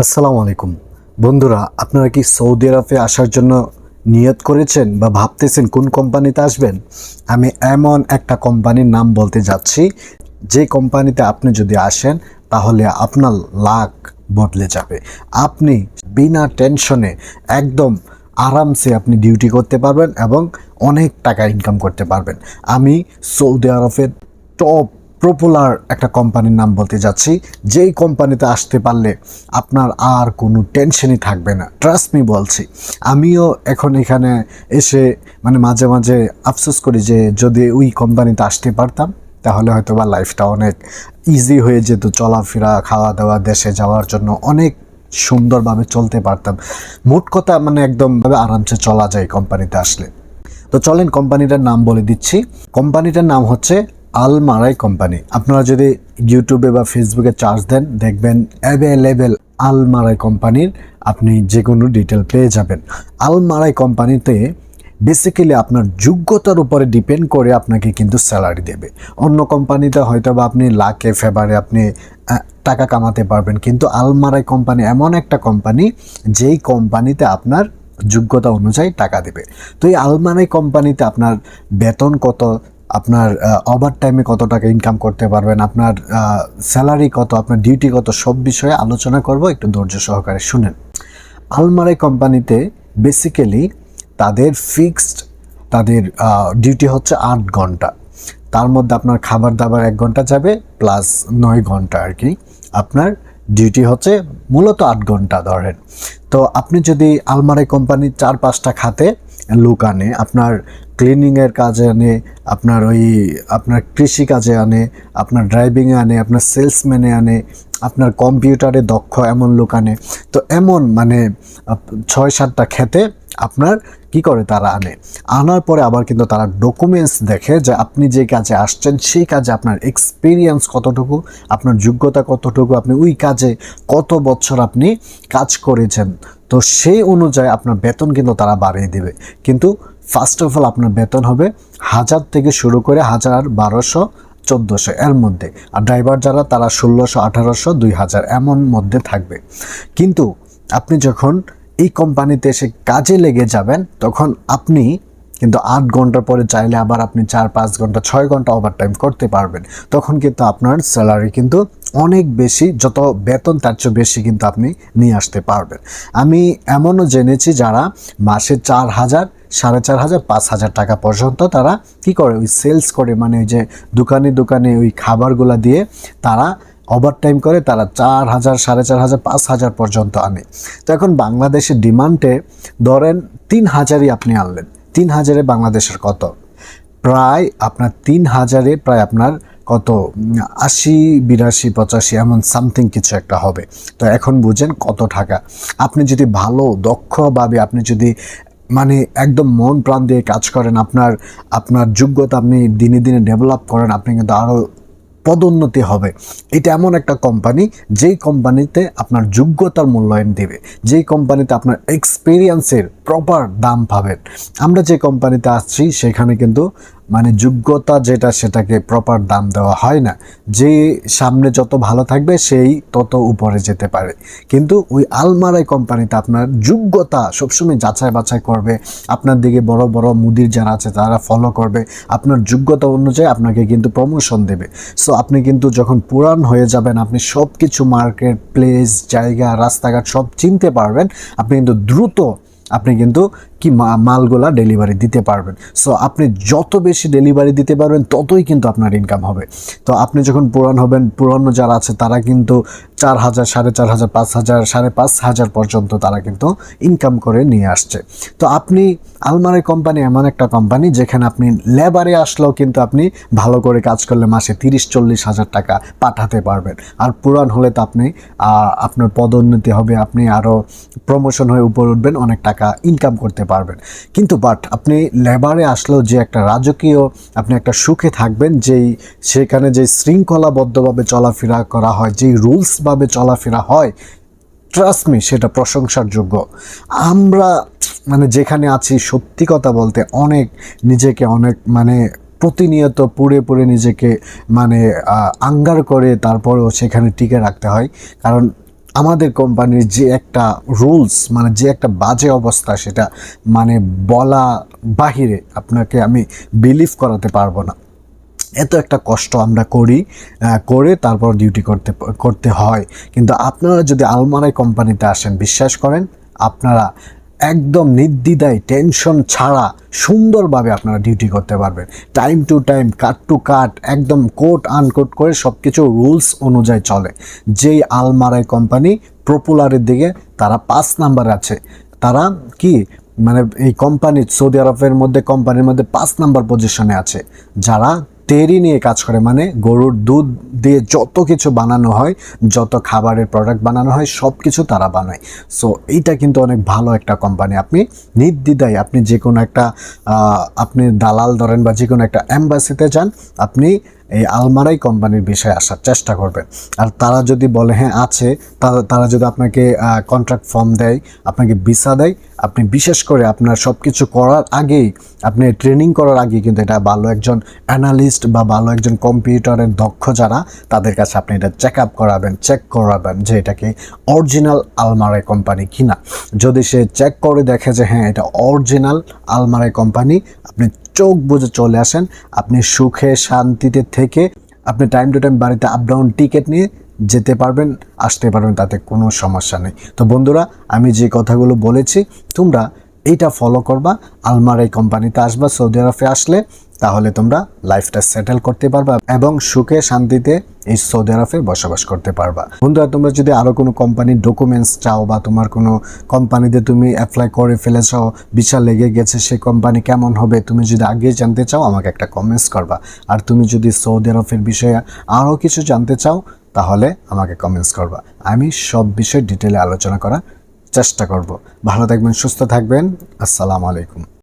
আসসালামু আলাইকুম। বন্ধুরা, আপনারা কি সৌদি আরবে আসার জন্য নিয়ত করেছেন বা ভাবতেছেন কোন কোম্পানিতে আসবেন? আমি এমন একটা কোম্পানির নাম বলতে যাচ্ছি। যে কোম্পানিতে আপনি যদি আসেন, তাহলে আপনার লাক বদলে যাবে। আপনি বিনা টেনশনে একদম আরামসে আপনি ডিউটি করতে পারবেন এবং অনেক টাকা ইনকাম করতে পারবেন। আমি সৌদি আরবের টপ পপুলার একটা কোম্পানির নাম বলতে যাচ্ছি। যেই কোম্পানিতে আসতে পারলে আপনার আর কোনো টেনশনই থাকবে না। ট্রাস্ট মি বলছি। আমিও এখন এখানে এসে মানে মাঝে মাঝে আফসোস করি যে যদি ওই কোম্পানিতে আসতে পারতাম, তাহলে হয়তো বা লাইফটা অনেক ইজি হয়ে যেত। চলাফেরা খাওয়া দাওয়া দেশে যাওয়ার জন্য অনেক সুন্দরভাবে চলতে পারতাম। মোট কথা মানে একদমভাবে আরামসে চলা যায় কোম্পানিতে আসলে। তো চলেন কোম্পানিটার নাম বলে দিচ্ছি। কোম্পানিটার নাম হচ্ছে আলমারাই কোম্পানি। আপনারা যদি ইউটিউবে বা ফেসবুকে চার্জ দেন, দেখবেন অ্যাভেলেবেল আলমারাই কোম্পানির আপনি যে কোনো ডিটেল পেয়ে যাবেন। আলমারাই কোম্পানিতে বেসিক্যালি আপনার যোগ্যতার উপরে ডিপেন্ড করে আপনাকে কিন্তু স্যালারি দেবে। অন্য কোম্পানিতে হয়তো বা আপনি লাখে ফেভারে আপনি টাকা কামাতে পারবেন, কিন্তু আলমারাই কোম্পানি এমন একটা কোম্পানি যেই কোম্পানিতে আপনার যোগ্যতা অনুযায়ী টাকা দেবে। তো এই আলমারাই কোম্পানিতে আপনার বেতন কত আপনার ওভার টাইমে কত টাকা ইনকাম করতে পারবেন, আপনার স্যালারি কত, আপনার ডিউটি কত, সব বিষয়ে আলোচনা করব, একটু ধৈর্য সহকারে শুনেন। আলমারাই কোম্পানিতে বেসিক্যালি তাদের ফিক্সড তাদের ডিউটি হচ্ছে আট ঘণ্টা। তার মধ্যে আপনার খাবার দাবার এক ঘণ্টা যাবে প্লাস নয় ঘণ্টা আর কি। আপনার ডিউটি হচ্ছে মূলত আট ঘণ্টা ধরেন। তো আপনি যদি আলমারি কোম্পানির চার পাঁচটা খাতে লুক আনে, আপনার ক্লিনিংয়ের কাজে আনে, আপনার ওই, আপনার কৃষি কাজে আনে, আপনার ড্রাইভিংয়ে আনে, আপনার সেলসম্যানে আনে, আপনার কম্পিউটারে দক্ষ এমন লোক আনে, তো এমন মানে ছয় সাতটা খেতে আপনার কি করে তারা আনে? আনার পরে আবার কিন্তু তারা ডকুমেন্টস দেখে যে আপনি যে কাজে আসছেন, সেই কাজে আপনার এক্সপিরিয়েন্স কতটুকু, আপনার যোগ্যতা কতটুকু, আপনি ওই কাজে কত বছর আপনি কাজ করেছেন। তো সেই অনুযায়ী আপনার বেতন কিন্তু তারা বাড়িয়ে দেবে। কিন্তু ফার্স্ট অফ অল আপনার বেতন হবে হাজার থেকে শুরু করে হাজার বারোশো চোদ্দোশো এর মধ্যে। আর ড্রাইভার যারা, তারা ষোলোশো, আঠারোশো, দুই হাজার এমন মধ্যে থাকবে। কিন্তু আপনি যখন এই কোম্পানিতে এসে কাজে লেগে যাবেন, তখন আপনি কিন্তু আট ঘণ্টার পরে চাইলে আবার আপনি চার, পাঁচ ঘণ্টা, ছয় ঘণ্টা ওভার টাইম করতে পারবেন। তখন কিন্তু আপনার স্যালারি কিন্তু অনেক বেশি, যত বেতন তার চেয়ে বেশি কিন্তু আপনি নিয়ে আসতে পারবেন। আমি এমনও জেনেছি যারা মাসে চার হাজার, সাড়ে চার হাজার, পাঁচ হাজার টাকা পর্যন্ত তারা কি করে? ওই সেলস করে মানে ওই যে দোকানে দোকানে ওই খাবারগুলো দিয়ে তারা ওভার টাইম করে তারা চার হাজার, সাড়ে চার হাজার, পাঁচ হাজার পর্যন্ত আনে। তো এখন বাংলাদেশের ডিমান্ডে ধরেন তিন হাজারই আপনি আনলেন। তিন হাজারে বাংলাদেশের কত? প্রায় আপনার তিন হাজারে প্রায় আপনার কত? আশি, বিরাশি, পঁচাশি, এমন সামথিং কিছু একটা হবে। তো এখন বুঝেন কত টাকা। আপনি যদি ভালো, দক্ষভাবে আপনি যদি মানে একদম মন প্রাণ দিয়ে কাজ করেন, আপনার আপনার যোগ্যতা আপনি দিনে দিনে ডেভেলপ করেন, আপনি কিন্তু আরও পদোন্নতি হবে। এটা এমন একটা কোম্পানি যেই কোম্পানিতে আপনার যোগ্যতার মূল্যায়ন দেবে। যেই কোম্পানিতে আপনার এক্সপিরিয়েন্সের প্রপার দাম পাবেন। আমরা যে কোম্পানিতে আসছি, সেখানে কিন্তু মানে যোগ্যতা যেটা, সেটাকে প্রপার দাম দেওয়া হয় না। যে সামনে যত ভালো থাকবে, সেই তত উপরে যেতে পারে। কিন্তু ওই আলমারাই কোম্পানিতে আপনার যোগ্যতা সবসময় যাচাই বাছাই করবে। আপনার দিকে বড় বড় মুদির যারা আছে, তারা ফলো করবে। আপনার যোগ্যতা অনুযায়ী আপনাকে কিন্তু প্রমোশন দেবে। সো আপনি কিন্তু যখন পুরান হয়ে যাবেন, আপনি সব কিছু মার্কেট প্লেস জায়গা, রাস্তাঘাট সব চিনতে পারবেন। আপনি কিন্তু দ্রুত আপনি কিন্তু কি মালগুলা ডেলিভারি দিতে পারবেন। সো আপনি যত বেশি ডেলিভারি দিতে পারবেন, ততই কিন্তু আপনার ইনকাম হবে। তো আপনি যখন পুরান হবেন, পুরানো যারা আছে, তারা কিন্তু চার হাজার, সাড়ে চার হাজার, পাঁচ হাজার, সাড়ে পাঁচ হাজার পর্যন্ত তারা কিন্তু ইনকাম করে নিয়ে আসছে। তো আপনি আলমারি কোম্পানি এমন একটা কোম্পানি যেখানে আপনি লেবারে আসলেও কিন্তু আপনি ভালো করে কাজ করলে মাসে তিরিশ, চল্লিশ হাজার টাকা পাঠাতে পারবেন। আর পুরান হলে তো আপনি আপনার পদোন্নতি হবে, আপনি আরও প্রমোশন হয়ে উপরে উঠবেন, অনেক টাকা ইনকাম করতে পারবেন কিন্তু বাট আপনি লেবারে আসলেও যে একটা রাজকীয়, আপনি একটা সুখে থাকবেন, যেই সেখানে যে শৃঙ্খলাবদ্ধভাবে চলাফেরা করা হয়, যেই রুলসভাবে চলাফেরা হয় ট্রাস্ট মি সেটা প্রশংসার যোগ্য আমরা মানে যেখানে আছি, সত্যি কথা বলতে অনেক নিজেকে অনেক মানে প্রতিনিয়ত পুড়ে পুড়ে নিজেকে মানে আঙ্গার করে তারপরেও সেখানে টিকে রাখতে হয়। কারণ আমাদের কোম্পানির যে একটা রুলস মানে যে একটা বাজে অবস্থা, সেটা মানে বলা বাহিরে আপনাকে আমি বিলিভ করাতে পারব না। এত একটা কষ্ট আমরা করি করে তারপর ডিউটি করতে করতে হয়। কিন্তু আপনারা যদি আলমারাই কোম্পানিতে আসেন, বিশ্বাস করেন, আপনারা একদম নির্দ্বিধায় টেনশন ছাড়া সুন্দরভাবে আপনারা ডিউটি করতে পারবেন। Time to time cut to cut একদম কোট আনকোট করে সব কিছু রুলস অনুযায়ী চলে। যেই আলমারাই কোম্পানি পপুলারের দিকে তারা পাঁচ নাম্বার আছে। তারা কি? মানে এই কোম্পানি সৌদি আরবের মধ্যে কোম্পানির মধ্যে পাঁচ নাম্বার পজিশনে আছে। যারা ডেরি নিয়ে কাজ করে মানে গরুর দুধ দিয়ে যত কিছু বানানো হয়, যত খাবারের প্রোডাক্ট বানানো হয় সব কিছু তারা বানায়। সো এইটা কিন্তু অনেক ভালো একটা কোম্পানি আপনি নির্দ্বিধায় আপনি যে কোনো একটা আপনি দালাল ধরেন বা যে কোনো একটা অ্যাম্বাসিতে যান, আপনি এই আলমারাই কোম্পানির বিষয়ে আসার চেষ্টা করবেন। আর তারা যদি বলে হ্যাঁ আছে। তারা যদি আপনাকে কন্ট্রাক্ট ফর্ম দেয়, আপনাকে ভিসা দেয় আপনি বিশেষ করে আপনার সব কিছু করার আগেই, আপনি ট্রেনিং করার আগে কিন্তু এটা ভালো একজন অ্যানালিস্ট বা ভালো একজন কম্পিউটারের দক্ষ যারা, তাদের কাছে আপনি এটা চেক আপ করাবেন চেক করাবেন যে এটা কি অরিজিনাল আলমারাই কোম্পানি কিনা। যদি সে চেক করে দেখে যে হ্যাঁ এটা অরিজিনাল আলমারাই কোম্পানি আপনি চোখ বুঝে চলে আসেন, আপনি সুখে, শান্তিতে থেকে, আপনি টাইম টু টাইম বাড়িতে আপ ডাউন টিকিট নিয়ে যেতে পারবেন, আসতে পারবেন, তাতে কোনো সমস্যা নেই। তো বন্ধুরা, আমি যে কথাগুলো বলেছি, তোমরা এইটা ফলো করবা, আলমার এই কোম্পানিতে আসবা সৌদি আরবে আসলে, তাহলে তোমরা লাইফটা সেটেল করতে পারবা এবং সুখে, শান্তিতে এই সৌদি আরবে বসবাস করতে পারবা। বন্ধুরা, তোমরা যদি আরও কোনো কোম্পানির ডকুমেন্টস চাও বা তোমার কোনো কোম্পানিতে তুমি অ্যাপ্লাই করে ফেলেছ, বিশাল লেগে গেছে সেই কোম্পানি কেমন হবে, তুমি যদি আগে জানতে চাও, আমাকে একটা কমেন্টস করবা। আর তুমি যদি সৌদি আরবের বিষয়ে আরও কিছু জানতে চাও তাহলে আমাকে কমেন্টস করবা। আমি সব বিষয়ে ডিটেলে আলোচনা করার চেষ্টা করব। ভালো থাকবেন, সুস্থ থাকবেন। আসসালামু আলাইকুম।